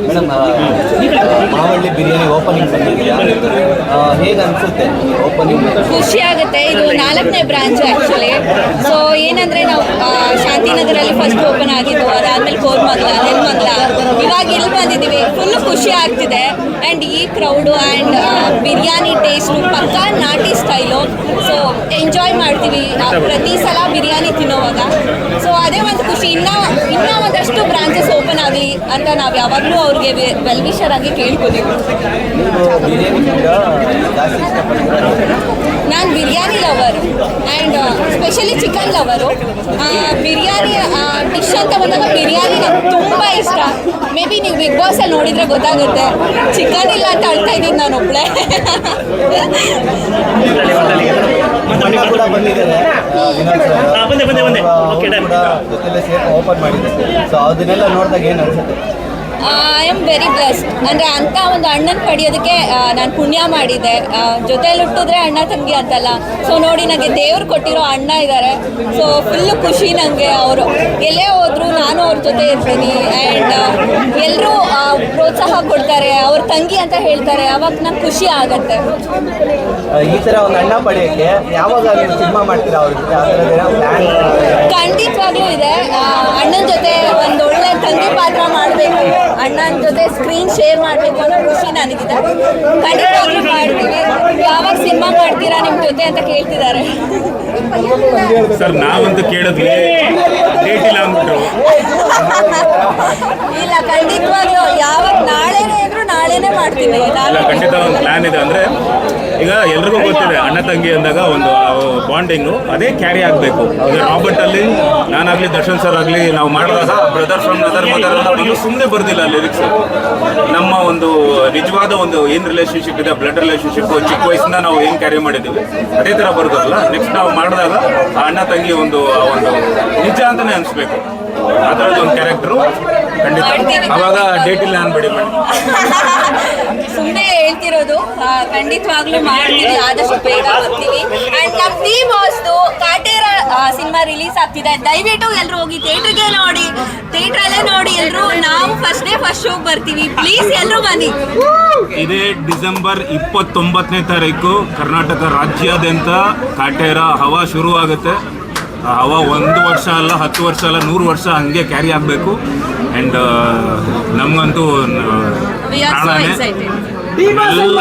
Madam Mavalli biryani opening ಬಂದಿದೆಯಾ? ಹೇಗೆ ಅನಿಸುತ್ತೆ ಓಪನಿಂಗ್ ಖುಷಿ ಆಗುತ್ತೆ. ಇದು ನಾಲ್ಕನೇ ಬ್ರಾಂಚ್ ಆ್ಯಕ್ಚುಲಿ ಸೊ ಏನಂದ್ರೆ ನಾವು ಶಾಂತಿನಗರಲ್ಲಿ ಫಸ್ಟ್ ಓಪನ್ ಆಗಿದ್ದು ಅದಾದಮೇಲೆ ಕೋರ್ಮಂಗ್ಲ ನೆಲ್ಮಂಗ್ಲ. ಇವಾಗ ಇಲ್ಲಿ ಫುಲ್ಲು ಖುಷಿ ಆಗ್ತಿದೆ. ಆ್ಯಂಡ್ ಈ ಕ್ರೌಡು ಆ್ಯಂಡ್ ಬಿರಿಯಾನಿ ಟೇಸ್ಟು ಪಕ್ಕ ನಾಟಿ ಸ್ಟೈಲು ಸೊ ಎಂಜಾಯ್ ಮಾಡ್ತೀವಿ. ಪ್ರತಿ ಸಲ ಬಿರಿಯಾನಿ ತಿನ್ನೋವಾಗ. ಸೊ ಅದೇ ಒಂದು ಖುಷಿ. ಇನ್ನೂ ಇನ್ನೂ ಒಂದಷ್ಟು ಬ್ರಾಂಚಸ್ ಓಪನ್ ಆಗಲಿ ಅಂತ ನಾವು ಯಾವಾಗಲೂ ಅವ್ರಿಗೆ ವೆಲ್ವಿಷರ್ ಆಗಿ ಕೇಳ್ಕೊತೀವಿ ನಾನು biryani lover and specially chicken lover biryani dish ಅಂತ ಬಂದಾಗ ಬಿರಿಯಾನಿ ತುಂಬ ಇಷ್ಟ. ಮೇ ಬಿ ನೀವು ಬಿಗ್ ಬಾಸಲ್ಲಿ ನೋಡಿದರೆ ಗೊತ್ತಾಗುತ್ತೆ. ಚಿಕನ್ ಇಲ್ಲ ಅಂತ ಅಳ್ತಾ ಇದ್ದೀನಿ ನಾನು ಒಬ್ಳೆ. ಓಪನ್ ಮಾಡಿದ್ದೆ ಸೊ ಅದನ್ನೆಲ್ಲ ನೋಡಿದಾಗ ಏನು ಅನ್ಸುತ್ತೆ? ಐ ಆಮ್ ವೆರಿ ಬ್ಲೆಸ್ಡ್ ಅಂದರೆ ಅಂಥ ಒಂದು ಅಣ್ಣನ ಪಡೆಯೋದಕ್ಕೆ ನಾನು ಪುಣ್ಯ ಮಾಡಿದ್ದೆ. ಜೊತೆಯಲ್ಲಿ ಹುಟ್ಟಿದ್ರೆ ಅಣ್ಣ ತಂಗಿ ಅಂತಲ್ಲ. ಸೊ ನೋಡಿ ನನಗೆ ದೇವ್ರು ಕೊಟ್ಟಿರೋ ಅಣ್ಣ ಇದ್ದಾರೆ ಸೊ ಫುಲ್ಲು ಖುಷಿ ನನಗೆ ಅವರು. ಎಲ್ಲೇ ಹೋದ್ರು ನಾನು ಅವ್ರ ಜೊತೆ ಇರ್ತೀನಿ. ಆ್ಯಂಡ್ ಎಲ್ಲರೂ ಪ್ರೋತ್ಸಾಹ ಕೊಡ್ತಾರೆ. ಅವ್ರ ತಂಗಿ ಅಂತ ಹೇಳ್ತಾರೆ. ಅವಾಗ ನಂಗೆ ಖುಷಿ ಆಗತ್ತೆ. ಈ ಥರ ಒಂದು ಅಣ್ಣ ಪಡೆಯೋಕ್ಕೆ ಯಾವಾಗ ಸಿನಿಮಾ ಮಾಡ್ತೀರಾ ಅವ್ರ ಜೊತೆ? ಖಂಡಿತವಾಗ್ಲೂ ಇದೆ. ಅಣ್ಣನ ಜೊತೆ ಒಂದು ಒಳ್ಳೆ ತಂಗಿ ಪಾತ್ರ ಮಾಡಬೇಕು ಅಣ್ಣನ ಜೊತೆ ಸ್ಕ್ರೀನ್ ಶೇರ್ ಮಾಡಬೇಕು ಅನ್ನೋ ಖುಷಿ ನನಗಿದೆ. ಖಂಡಿತವಾಗ್ಲೂ ಮಾಡ್ತೀವಿ. ಯಾವಾಗ ಸಿನಿಮಾ ಮಾಡ್ತೀರಾ ನಿಮ್ಮ ಜೊತೆ ಅಂತ ಕೇಳ್ತಿದ್ದಾರೆ. ಸರ್ ನಾವಂತೂ ಕೇಳಿದ್ವಿ. ಡೇಟ್ ಇಲ್ಲ ಅಂದ್ಬಿಟ್ರು. ಇಲ್ಲ ಖಂಡಿತವಾಗ್ಲೂ ಯಾವಾಗ ನಾಳೆನೇ ಇದ್ರು ನಾಳೆನೇ ಮಾಡ್ತೀವಿ. ಇಲ್ಲ ಖಂಡಿತ ಒಂದು ಪ್ಲಾನ್ ಇದೆ. ಅಂದ್ರೆ ಈಗ ಎಲ್ರಿಗೂ ಗೊತ್ತಿದೆ ಅಣ್ಣ ತಂಗಿ ಅಂದಾಗ ಒಂದು ಬಾಂಡಿಂಗು ಅದೇ ಕ್ಯಾರಿ ಆಗಬೇಕು. ರಾಬರ್ಟ್ ಅಲ್ಲಿ ನಾನಾಗ್ಲಿ ದರ್ಶನ್ ಸರ್ ಆಗಲಿ ನಾವು ಮಾಡಿದಾಗ ಬ್ರದರ್ ಫ್ರಮ್ ಬ್ರದರ್ ಮದರ್ ಅಂತ ಬಂದು ಸುಮ್ಮನೆ ಬರ್ದಿಲ್ಲ ಲಿರಿಕ್ಸ್ ನಮ್ಮ ಒಂದು ನಿಜವಾದ ಒಂದು ಏನು ರಿಲೇಷನ್ಶಿಪ್ ಇದೆ ಬ್ಲಡ್ ರಿಲೇಷನ್ಶಿಪ್ ಚಿಕ್ಕ ವಯಸ್ಸಿಂದ ನಾವು ಏನು ಕ್ಯಾರಿ ಮಾಡಿದ್ದೀವಿ, ಅದೇ ಥರ ಬರ್ದಲ್ಲ ನೆಕ್ಸ್ಟ್ ನಾವು ಮಾಡಿದಾಗ ಆ ಅಣ್ಣ ತಂಗಿ ಒಂದು ಒಂದು ನಿಜ ಅಂತಾನೆ ಅನಿಸ್ಬೇಕು. ಆ ಒಂದು ಕ್ಯಾರೆಕ್ಟರು ಖಂಡಿತ. ಅವಾಗ ಡೇಟ್ ಇಲ್ಲ ಅನ್ಬಿಡಿ ಮೇಡಮ್ ಸುಮ್ಮನೆ ಹೇಳ್ತಿರೋದು ಖಂಡಿತವಾಗ್ಲೂ ಮಾಡ್ತೀವಿ, ಆದಷ್ಟು ಬೇಗ ಬರ್ತೀವಿ ಅಂಡ್ ನಮ್ಮ ಟೀಮ್ ಕಾಟೇರ ಸಿನಿಮಾ ರಿಲೀಸ್ ಆಗ್ತಿದೆ. ದಯವಿಟ್ಟು ಎಲ್ಲರೂ ಹೋಗಿ ಥಿಯೇಟರ್ಗೆ ನೋಡಿ ಥಿಯೇಟ್ರಲ್ಲೇ ನೋಡಿ ಎಲ್ಲರೂ ನಾವು ಫಸ್ಟ್ ಡೇ ಫಸ್ಟ್ ಶೋಗೆ ಬರ್ತೀವಿ. ಪ್ಲೀಸ್ ಎಲ್ಲರೂ ಬನ್ನಿ. ಇದೇ ಡಿಸೆಂಬರ್ ಇಪ್ಪತ್ತೊಂಬತ್ತನೇ ತಾರೀಕು ಕರ್ನಾಟಕ ರಾಜ್ಯಾದ್ಯಂತ ಕಾಟೇರ ಹವಾ ಶುರು ಆಗುತ್ತೆ ಹವಾ ಒಂದು ವರ್ಷ ಅಲ್ಲ ಹತ್ತು ವರ್ಷ ಅಲ್ಲ ನೂರು ವರ್ಷ ಹಂಗೆ ಕ್ಯಾರಿ ಆಗಬೇಕು. ಆ್ಯಂಡ್ ನಮಗಂತೂ ಪ್ರಾಣನೇ. ಎಲ್ಲ